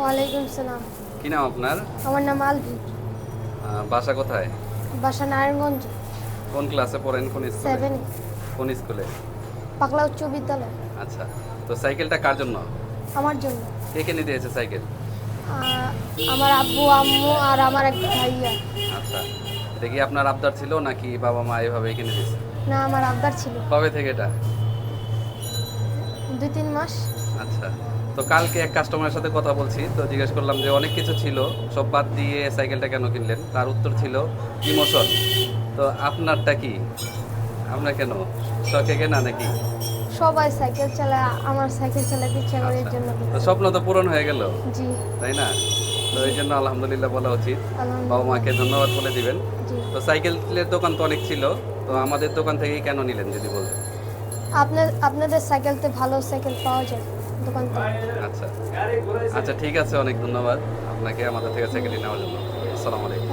ওয়ালাইকুম সালাম। কি নাম আপনার? আমার নাম আলভি। বাসা কোথায়? বাসা নারায়ণগঞ্জ। কোন ক্লাসে পড়েন? কোন স্কুলে? কোন স্কুলে? পাকলা উচ্চ বিদ্যালয়। আচ্ছা তো সাইকেলটা কার জন্য? আমার জন্য। কে কিনে দিয়েছে সাইকেল? আমার আব্বু আম্মু আর আমার এক ভাইয়া। আচ্ছা এটা কি আপনার আবদার ছিল নাকি বাবা মা এভাবে কিনে দিয়েছে? না আমার আবদার ছিল। কবে থেকে এটা? দুই তিন মাস। আচ্ছা। তো কালকে এক কাস্টমারের সাথে কথা বলছি তো জিজ্ঞেস করলাম যে অনেক কিছু ছিল সব বাদ দিয়ে সাইকেলটা কেন কিনলেন? তার উত্তর ছিল ইমোশন। তো আপনারটা কি? আপনার কেন? শখে কেনা নাকি? সবাই সাইকেল চালায় আমার সাইকেল চালাতে ইচ্ছা করে এর। জন্য। তো স্বপ্ন তো পূরণ হয়ে গেল? জি। তাই না? তো এই জন্য আলহামদুলিল্লাহ বলা উচিত। বাবা মাকে ধন্যবাদ বলে দিবেন। তো সাইকেলের দোকান তো অনেক ছিল তো আমাদের দোকান থেকেই কেন নিলেন যদি বলতেন? আপনার আপনাদের সাইকেলতে ভালো সাইকেল পাওয়া যায়। দোকান আচ্ছা। আচ্ছা ঠিক আছে অনেক ধন্যবাদ। আপনাকে আমাদের থেকে সাইকেলটি নেওয়ার জন্য। আসসালামু আলাইকুম।